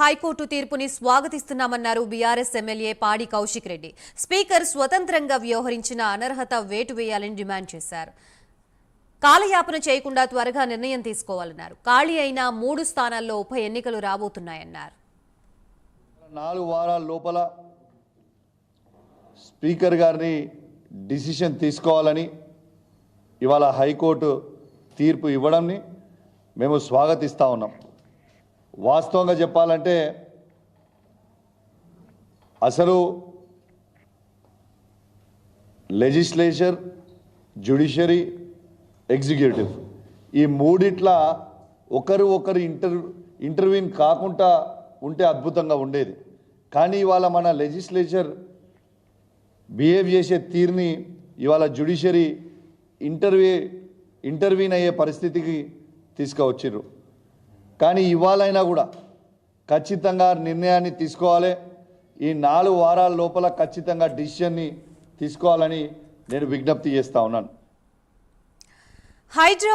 High court తీర్పుని స్వాగతిస్తున్నామన్నారు BRS MLA పాడి Kaushik Reddy. Speaker స్వతంత్రంగా వ్యవహరించిన అనర్హత వేటు వేయాలని డిమాండ్ చేశారు. కాలయాపన చేయకుండా త్వరగా నిర్ణయం తీసుకోవాలన్నారు. ఖాళీ అయిన మూడు స్థానాల్లో ఉప ఎన్నికలు రాబోతున్నాయన్నారు. నాలుగు వారాల లోపల స్పీకర్ గారిని డిసిషన్ తీసుకోవాలని ఇవాళ హైకోర్టు తీర్పు ఇవ్వడంని మేము స్వాగతిస్తూ ఉన్నాం. వాస్తవంగా చెప్పాలంటే అసలు లెజిస్లేచర్ జ్యుడిషియరీ ఎగ్జిక్యూటివ్ ఈ మూడిట్ల ఒకరు ఒకరు ఇంటర్ ఇంటర్వ్యూన్ కాకుండా ఉంటే అద్భుతంగా ఉండేది. కానీ ఇవాళ మన లెజిస్లేచర్ బిహేవ్ చేసే తీరుని ఇవాళ జ్యుడిషియరీ ఇంటర్వ్యూ ఇంటర్వ్యూన్ అయ్యే పరిస్థితికి తీసుకువచ్చిర్రు. కానీ ఇవాళైనా కూడా ఖచ్చితంగా నిర్ణయాన్ని తీసుకోవాలి. ఈ నాలుగు వారాల లోపల ఖచ్చితంగా డిసిషన్ని తీసుకోవాలని నేను విజ్ఞప్తి చేస్తా ఉన్నాను. హైడ్రా